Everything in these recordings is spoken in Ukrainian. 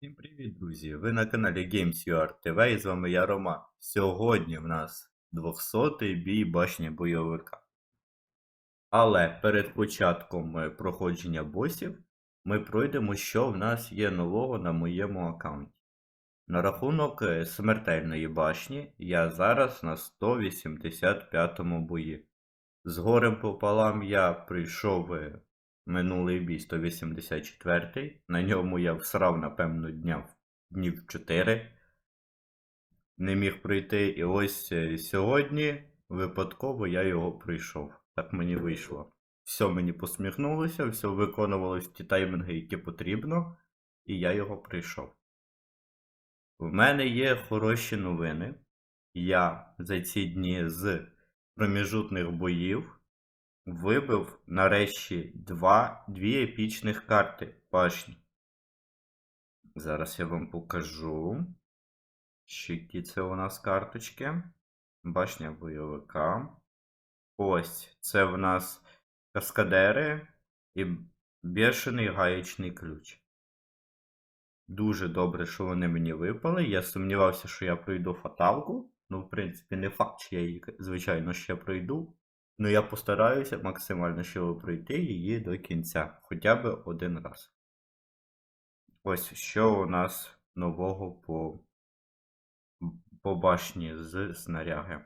Всім привіт, друзі! Ви на каналі Games.ua TV і з вами я Рома. Сьогодні в нас 200-й бій башні бойовика. Але перед початком е, проходження босів ми пройдемо, що в нас є нового на моєму аккаунті. На рахунок е, смертельної башні я зараз на 185 бої. З горем пополам я прийшов е, минулий бій 184. На ньому я всрав, напевно, дня, днів 4. Не міг пройти. І ось е, сьогодні випадково я його пройшов. Так мені вийшло. Все мені посміхнулося, все виконувалось ті таймінги, які потрібно, і я його пройшов. В мене є хороші новини. Я за ці дні з проміжутних боїв вибив нарешті два, дві епічних карти башні. Зараз я вам покажу. Які це у нас карточки. Башня бойовика. Ось, це в нас каскадери і бешений гаєчний ключ. Дуже добре, що вони мені випали. Я сумнівався, що я пройду фаталку. Ну, в принципі, не факт, що я її, звичайно, ще пройду. Ну, я постараюся максимально щоб пройти її до кінця, хоча б один раз. Ось що у нас нового по, по башні з снаряги.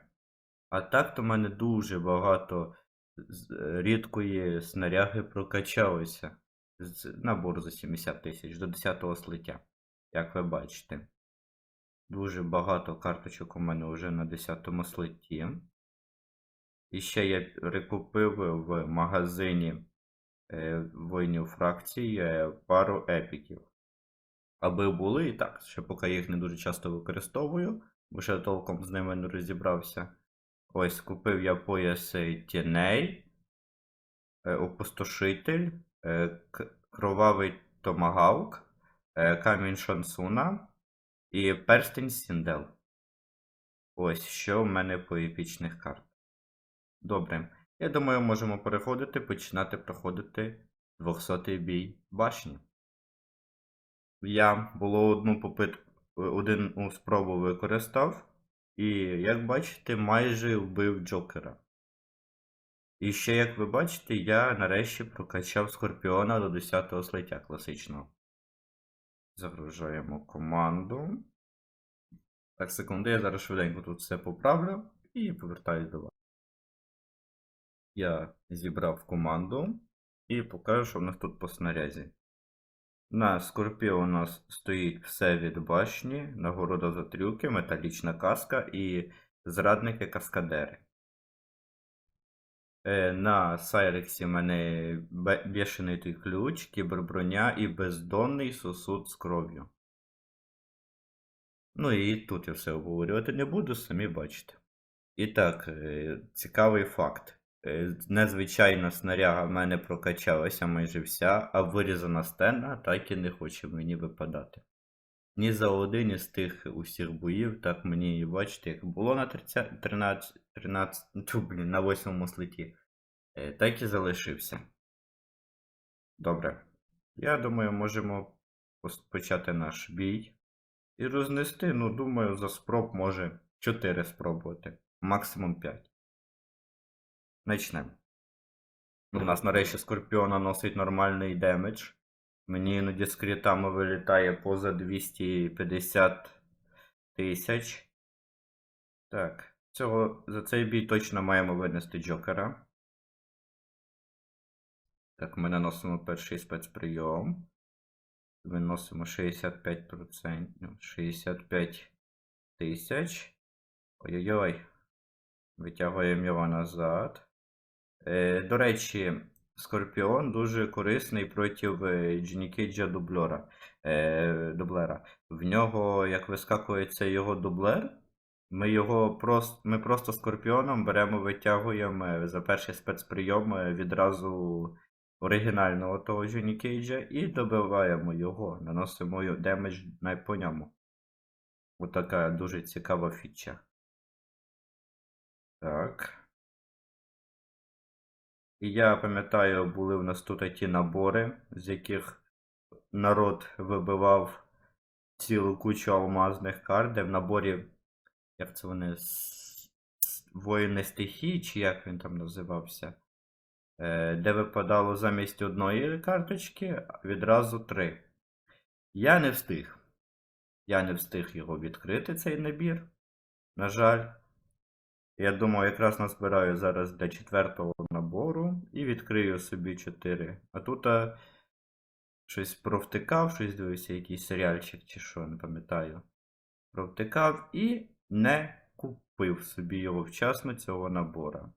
А так то в мене дуже багато рідкої снаряги прокачалося. З набору за 70 тисяч до 10 слиття, як ви бачите. Дуже багато карточок у мене вже на 10 слитті. І ще я прикупив в магазині е, воїнів фракцій е, пару епіків. Аби були і так, ще поки їх не дуже часто використовую, бо ще толком з ними не розібрався. Ось купив я пояс е, тіней, е, опустошитель, кровавий томагавк, камінь шансуна і перстень Сіндел. Ось що в мене по епічних картах. Добре. Я думаю, можемо переходити, починати проходити 200-й бій башні. Я було одну попит... одну спробу використав, і, як бачите, майже вбив Джокера. І ще, як ви бачите, я нарешті прокачав Скорпіона до 10-го слиття класичного. Загружаємо команду. Так, секунду, я зараз швиденько тут все поправлю і повертаюсь до вас. Я зібрав команду і покажу, що в нас тут по снарязі. На Скорпіо у нас стоїть все від башні, нагорода за трюки, металічна каска і зрадники каскадери. Е, На Сайрексі в мене бешений той ключ, кіберброня і бездонний сосуд з кров'ю. Ну і тут я все обговорювати не буду, самі бачите. І так, е, цікавий факт. Е, Незвичайна снаряга в мене прокачалася майже вся, а вирізана стена так і не хоче мені випадати. Ні за один із тих усіх боїв, так мені і бачите, як було на 30, 13, 13, тьфу, блін, на 8 слиті, е, так і залишився. Добре. Я думаю, можемо почати наш бій і рознести, ну, думаю, за спроб може 4 спробувати, максимум 5. Начнемо. У нас нарешті Скорпіон наносить нормальний демедж. Мені іноді з крітами вилітає поза 250 тисяч. Так, цього, за цей бій точно маємо винести Джокера. Так, ми наносимо перший спецприйом. Виносимо 65%. ну, 65 тисяч. Ой-ой-ой. Витягуємо його назад. Е, до речі, Скорпіон дуже корисний проти е, Джінікіджа дублера. Е, дублера. В нього, як вискакується його дублер, ми його просто, ми просто Скорпіоном беремо, витягуємо за перший спецприйом відразу оригінального того Джоні Кейджа і добиваємо його, наносимо демедж по ньому. Отака дуже цікава фіча. Так. І я пам'ятаю, були в нас тут ті набори, з яких народ вибивав цілу кучу алмазних карт, де в наборі, як це вони, воїни стихії, чи як він там називався, е, де випадало замість одної карточки відразу три. Я не встиг. Я не встиг його відкрити, цей набір. На жаль. Я думаю, якраз назбираю зараз для четвертого набору і відкрию собі 4. А тут а, щось провтикав, щось дивився, якийсь серіальчик чи що, не пам'ятаю. Провтикав і не купив собі його вчасно цього набора.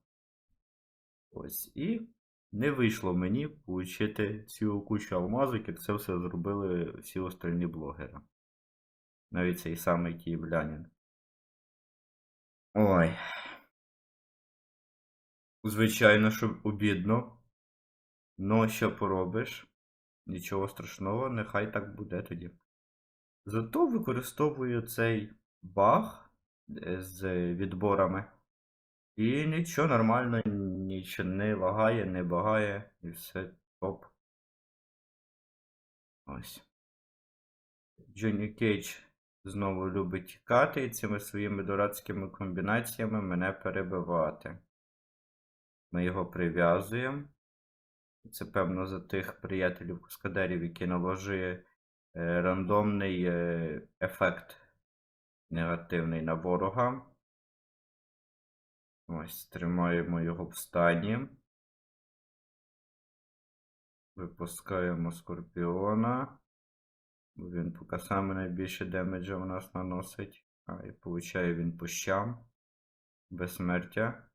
Ось. І не вийшло мені получити цю кучу алмазок, як це все зробили всі остальні блогери. Навіть цей самий київлянин. Ой. Звичайно, що обідно. Ну, що поробиш? Нічого страшного, нехай так буде тоді. Зато використовую цей баг е, з відборами. І нічого нормально, нічого не лагає, не багає, і все топ. Ось. Джонні Кейдж знову любить тікати і цими своїми дурацькими комбінаціями мене перебивати. Ми його прив'язуємо. Це, певно, за тих приятелів каскадерів, які наложує е, рандомний е, ефект негативний на ворога. Ось, тримаємо його в стані. Випускаємо Скорпіона. Він поки саме найбільше демеджа у нас наносить. А, і получає він по щам. Безсмертя.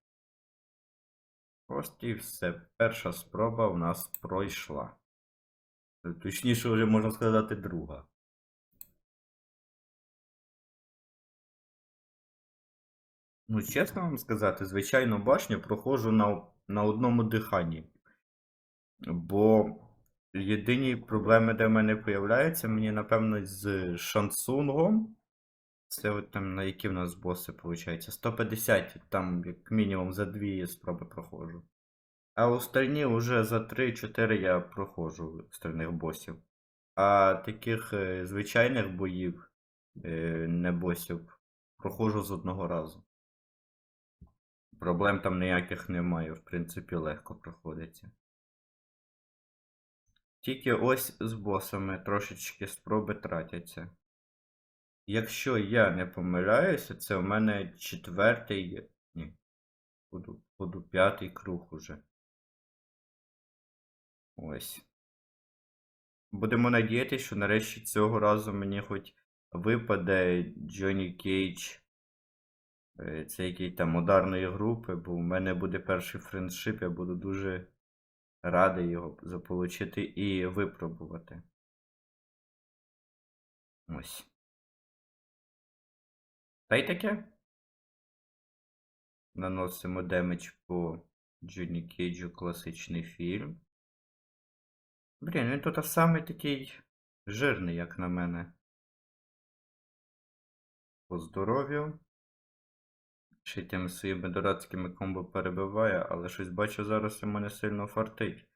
Ось і все. Перша спроба у нас пройшла. Точніше, вже можна сказати, друга. Ну, чесно вам сказати, звичайну башню проходжу на, на одному диханні. Бо єдині проблеми, де в мене появляються, мені, напевно, з шансунгом. Це от там, на які в нас боси, виходить? 150, там як мінімум за дві спроби проходжу. А остальні вже за 3-4 я проходжу остальних босів. А таких е, звичайних боїв, е, не босів, проходжу з одного разу. Проблем там ніяких немає, в принципі, легко проходиться. Тільки ось з босами трошечки спроби тратяться. Якщо я не помиляюся, це у мене четвертий. Ні. Буду, буду п'ятий круг уже. Ось. Будемо надіятися, що нарешті цього разу мені хоч випаде Джонні Кейдж. е, Це який там ударної групи, бо в мене буде перший френдшип, я буду дуже радий його заполучити і випробувати. Ось. Та й таке. Наносимо демедж по Джонні Кейджу класичний фільм. Блін, він тут самий такий жирний, як на мене. По здоров'ю. Ще тими своїми дурацькими комбо перебиває, але щось бачу зараз йому не сильно фартить.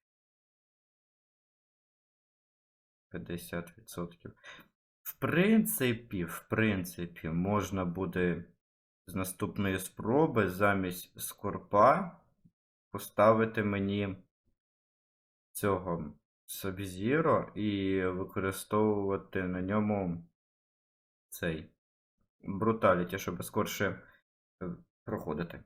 50%. В принципі, в принципі, можна буде з наступної спроби замість скорпа поставити мені цього Сабзіро і використовувати на ньому цей бруталіті, щоб скорше е, проходити.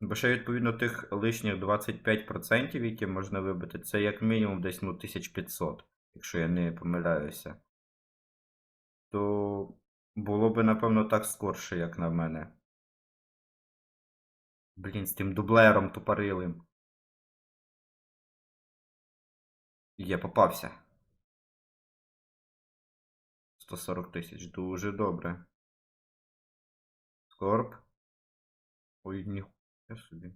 Бо ще, відповідно, тих лишніх 25%, які можна вибити, це як мінімум десь ну, 1500, якщо я не помиляюся. То було би, напевно, так скорше, як на мене. Блін, з тим дублером тупорилим. Є, попався. 140 тисяч. Дуже добре. Скорб. Ой, ніхуя собі.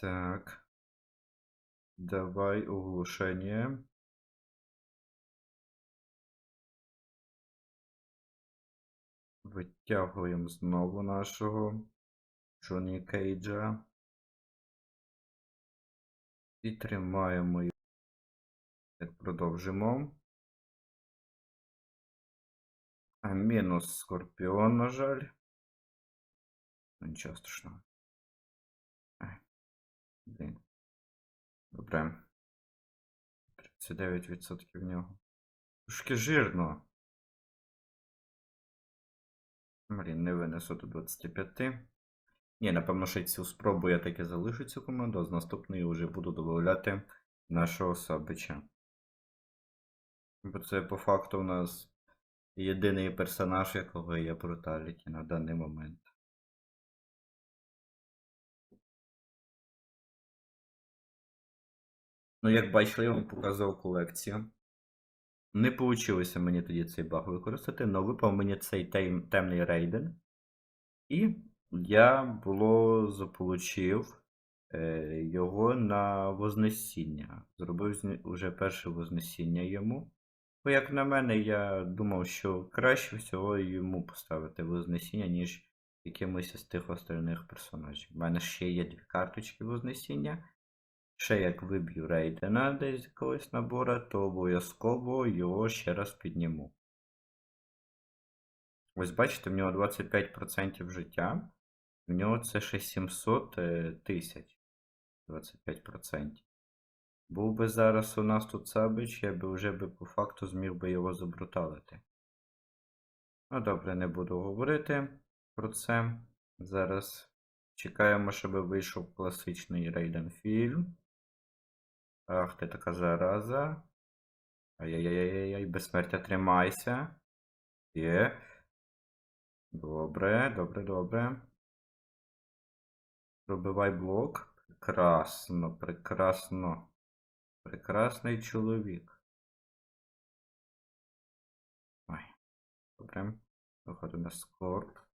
Так. Давай оглушення. Витягуємо знову нашого Джонні Кейджа. І тримаємо Так, продовжимо. А, мінус Скорпіон, на жаль. Ну, Нічого страшного. Блін. Добре. 39% в нього. Трошки жирно. Блін, не винесу до 25. Ні, напевно, ще цю спробу я таки залишу цю команду, а з наступної вже буду додавати нашого Сабича. Бо це по факту у нас єдиний персонаж, якого є бруталіті на даний момент. Ну, як бачили, я вам показував колекцію. Не вийшло мені тоді цей баг використати, але випав мені цей тем- темний рейден. І я було заполучив е, його на Вознесіння. Зробив з уже перше Вознесіння йому. Бо, як на мене, я думав, що краще всього йому поставити Вознесіння, ніж якимось із тих остальних персонажів. У мене ще є дві карточки Вознесіння. Ще як виб'ю рейдена десь з якогось набора, то обов'язково його ще раз підніму. Ось бачите, в нього 25% життя. В нього це ще 700 е, тисяч. 25%. Був би зараз у нас тут Сабич, я би вже би по факту зміг би його забруталити. Ну добре, не буду говорити про це. Зараз чекаємо, щоб вийшов класичний Рейден фільм. Ах, ти така зараза. Ай-яй-яй-яй, безсмертя тримайся. Є. Добре, добре, добре. Пробивай блок. Прекрасно, прекрасно. Прекрасний чоловік. Ой. Добре. Виходить на скорб.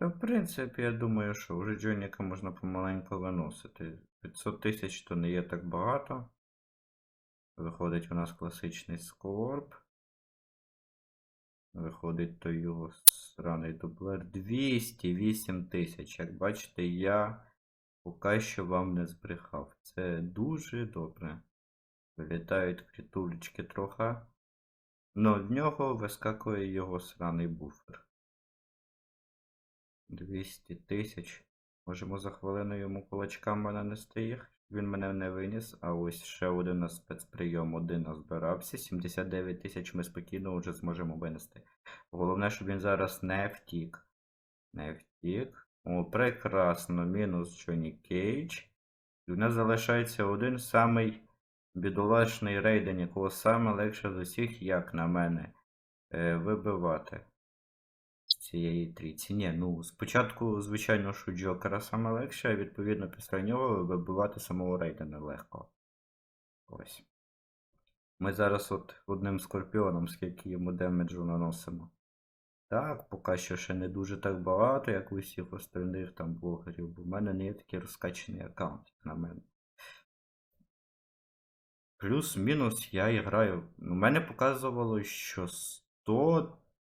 В принципі, я думаю, що вже Джоніка можна помаленьку виносити. 500 тисяч то не є так багато. Виходить у нас класичний скорб. Виходить то його сраний дублер. 208 тисяч. Як бачите, я поки що вам не збрехав. Це дуже добре. Вилітають критулечки трохи. Но в нього вискакує його сраний буфер. 200 тисяч. Можемо за хвилину йому кулачками нанести їх. Він мене не виніс, а ось ще один на спецприйом один назбирався. 79 тисяч ми спокійно вже зможемо винести. Головне, щоб він зараз не втік. Не втік. О, прекрасно. Мінус Джонні Кейдж. І в нас залишається один самий бідолашний рейден, якого саме легше з усіх, як на мене, е, вибивати цієї трійці. Ні, ну спочатку, звичайно, що Джокера саме легше, а відповідно після нього вибивати самого рейдена легко. Ось. Ми зараз от одним скорпіоном, скільки йому демеджу наносимо. Так, поки що ще не дуже так багато, як у всіх остальних там блогерів, бо в мене не є такий розкачаний аккаунт, на мене. Плюс-мінус я граю. У мене показувало, що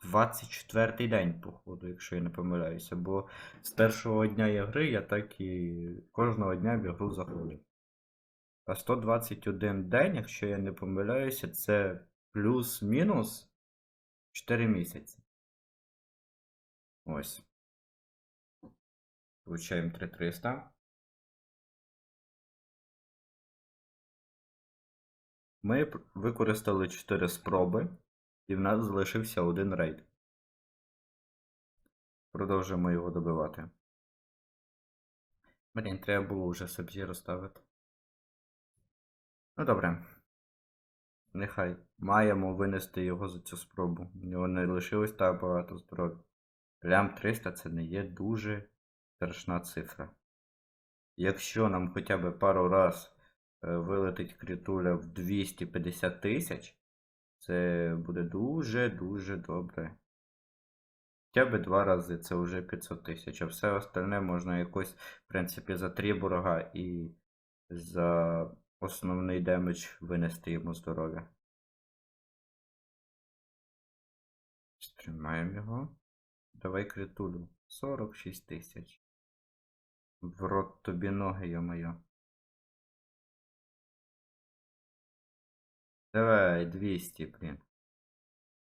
124 день, походу, якщо я не помиляюся. Бо з першого дня ігри я так і кожного дня в ігру заходив. А 121 день, якщо я не помиляюся, це плюс-мінус 4 місяці. Ось. Получаємо 3300. Ми використали 4 спроби, і в нас залишився один рейд. Продовжуємо його добивати. Блін, треба було вже сабзі розставити. Ну добре. Нехай. Маємо винести його за цю спробу. У нього не лишилось так багато здоров'я. Лям 300 це не є дуже страшна цифра. Якщо нам хоча б пару раз е, вилетить критуля в 250 тисяч, це буде дуже-дуже добре. Хоча б два рази це вже 500 тисяч, а все остальне можна якось, в принципі, за три борга і за основний демедж винести йому здоров'я. Стримаємо його. Давай критулю. 46 тисяч. В рот тобі ноги, йо-моє. Давай, 200, блін.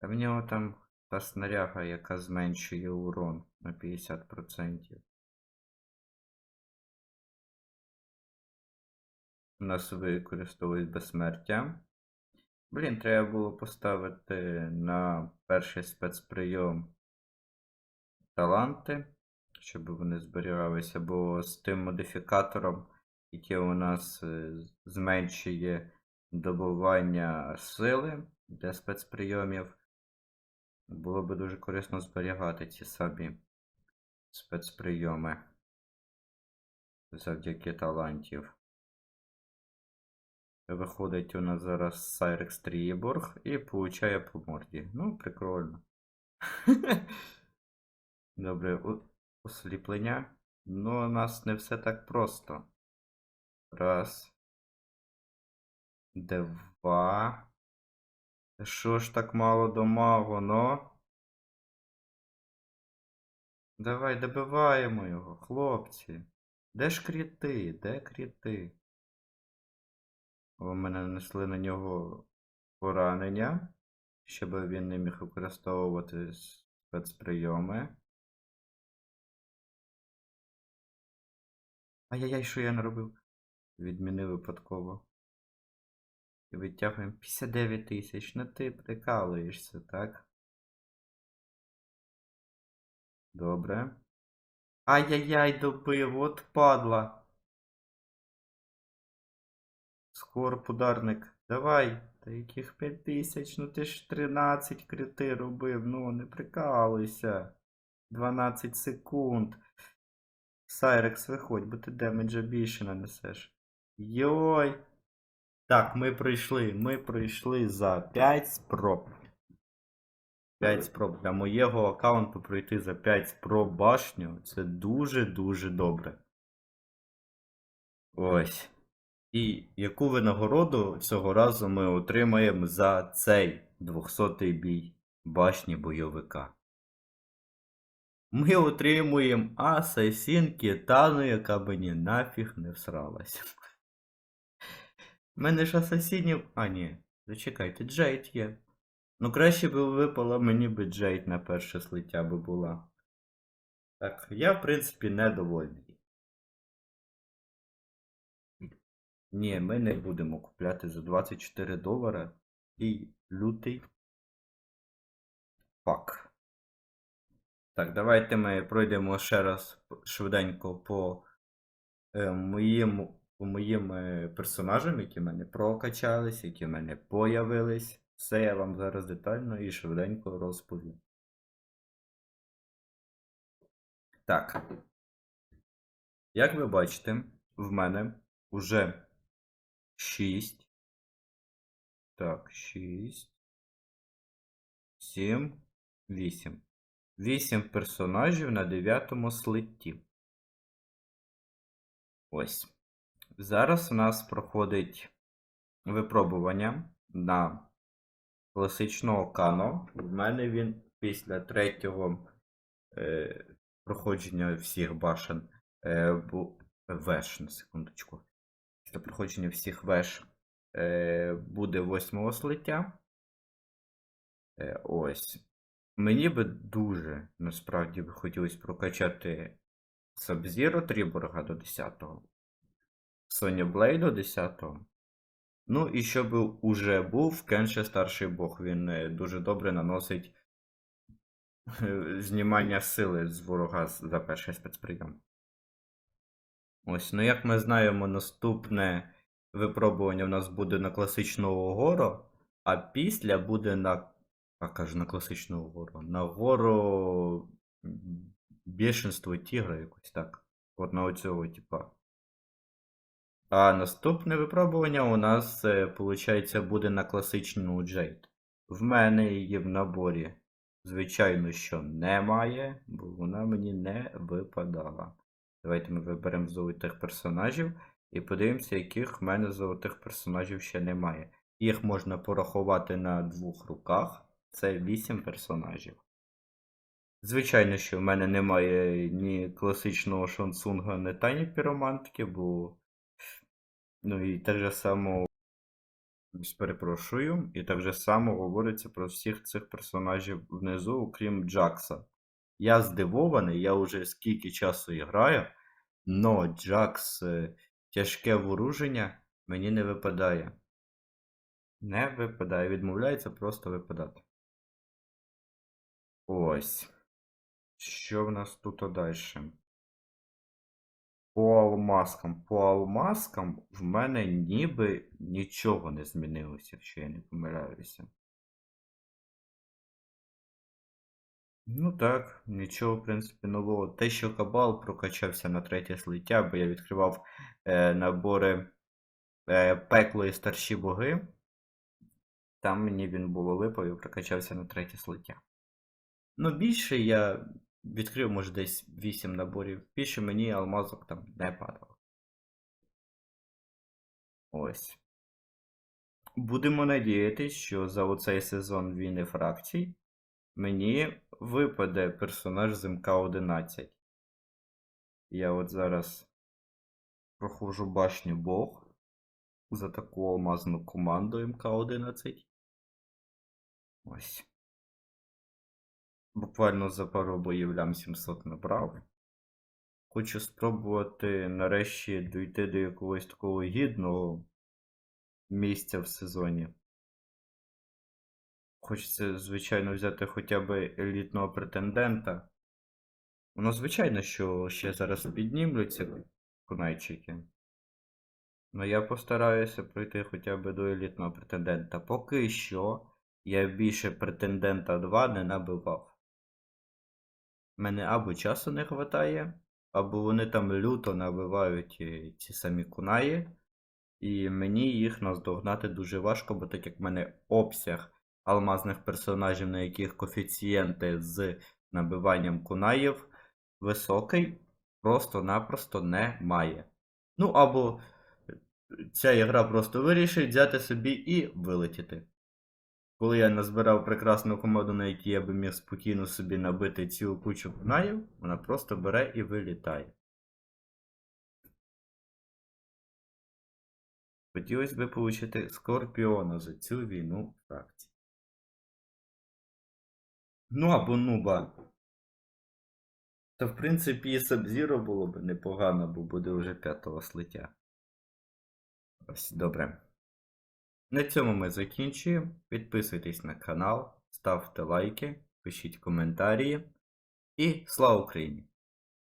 А в нього там та снаряга, яка зменшує урон на 50%. У нас використовують безсмертя. Блін, треба було поставити на перший спецприйом таланти, щоб вони зберігалися, бо з тим модифікатором, який у нас е, зменшує добування сили для спецприйомів, було би дуже корисно зберігати ці самі спецприйоми завдяки талантів. Виходить у нас зараз Сайрекс Трієборг і получає по морді. Ну, прикольно. Добре, осліплення. Ну, у нас не все так просто. Раз. Два. Що ж так мало домагу, ну? Давай добиваємо його, хлопці. Де ж кріти? Де кріти? У мене нанесли на нього поранення, щоб він не міг використовувати спецприйоми. Ай-яй-яй, що я наробив? Відмінив випадково. І витягуємо 59 тисяч. Ну ти прикалуєшся, так? Добре. Ай-яй-яй, добив, от падла. Скорб, ударник. Давай. Та яких 5 тисяч? Ну ти ж 13 крити робив. Ну, не прикалуйся. 12 секунд. Сайрекс, виходь, бо ти демеджа більше нанесеш. Йой. Так, ми пройшли. Ми пройшли за 5 спроб. 5 спроб. Для моєго аккаунту пройти за 5 спроб башню. Це дуже-дуже добре. Ось. І яку винагороду цього разу ми отримаємо за цей 200-й бій башні бойовика? Ми отримуємо Асасін Кітану, яка мені нафіг не всралася. У мене ж асасінів. А, ні. Зачекайте, Джейд є. Ну, краще б випала мені би Джейд на перше слиття би була. Так, я, в принципі, недовольний. Ні, ми не будемо купляти за 24 долара і лютий пак. Так, давайте ми пройдемо ще раз швиденько по е, моїм, по моїм е, персонажам, які в мене прокачались, які в мене появились. Все я вам зараз детально і швиденько розповім. Так. Як ви бачите, в мене вже 6. Так, 6. 7, 8. 8 персонажів на 9 слитті. Ось. Зараз у нас проходить випробування на класичного Кано. В мене він після третього е, проходження всіх башен е, бу... веш, на секундочку. Після проходження всіх веш е, буде восьмого слиття. Е, ось. Мені би дуже насправді би хотілося прокачати Sub-Zero Тріборга до 10-го. Соня Блей 10-го. Ну і щоб уже був Кенше старший бог. Він е, дуже добре наносить е, знімання сили з ворога за перший спецприйом. Ось, ну як ми знаємо, наступне випробування в нас буде на класичного гору, а після буде на. А кажу, на класичного гору. На гору м, тігра якось так. От на оцього, типа. А наступне випробування у нас, виходить, буде на класичну Джейд. В мене її в наборі, звичайно, що немає, бо вона мені не випадала. Давайте ми виберемо золотих персонажів і подивимося, яких в мене золотих персонажів ще немає. Їх можна порахувати на двох руках. Це 8 персонажів. Звичайно, що в мене немає ні класичного Шансунга, ні тайні піромантки, бо. Ну і так же само Перепрошую. І так же само говориться про всіх цих персонажів внизу, окрім Джакса. Я здивований, я вже скільки часу граю, но Джакс е, тяжке вооруження мені не випадає. Не випадає, відмовляється просто випадати. Ось. Що в нас тут далі? По алмазкам. По алмазкам в мене ніби нічого не змінилося, якщо я не помиляюся. Ну так, нічого, в принципі, нового. Те, що кабал прокачався на третє злиття, бо я відкривав е, набори е, пекло і старші боги. Там мені він було і прокачався на третє злиття. Ну, більше я відкрив, може, десь 8 наборів. Більше мені алмазок там не падало. Ось. Будемо надіятися, що за оцей сезон війни фракцій мені випаде персонаж з МК-11. Я от зараз проходжу башню Бог за таку алмазну команду МК-11. Ось. Буквально за пару боїв лям 700 набрав. Хочу спробувати нарешті дійти до якогось такого гідного місця в сезоні. Хочеться, звичайно, взяти хоча б елітного претендента. Воно, звичайно, що ще зараз піднімуться кунайчики. Ну я постараюся пройти хоча б до елітного претендента. Поки що я більше претендента 2 не набивав. Мене або часу не вистачає, або вони там люто набивають е, ці самі кунаї, і мені їх наздогнати дуже важко, бо так як в мене обсяг алмазних персонажів, на яких коефіцієнти з набиванням кунаїв високий, просто-напросто немає. Ну, або е, ця ігра просто вирішить взяти собі і вилетіти. Коли я назбирав прекрасну команду, на якій я би міг спокійно собі набити цілу кучу кунаїв, вона просто бере і вилітає. Хотілося б отримати Скорпіона за цю війну фракції. Ну або нуба. Та в принципі і Сабзіро було б непогано, бо буде вже п'ятого слиття. Ось, добре. На цьому ми закінчуємо. Підписуйтесь на канал, ставте лайки, пишіть коментарі. І слава Україні!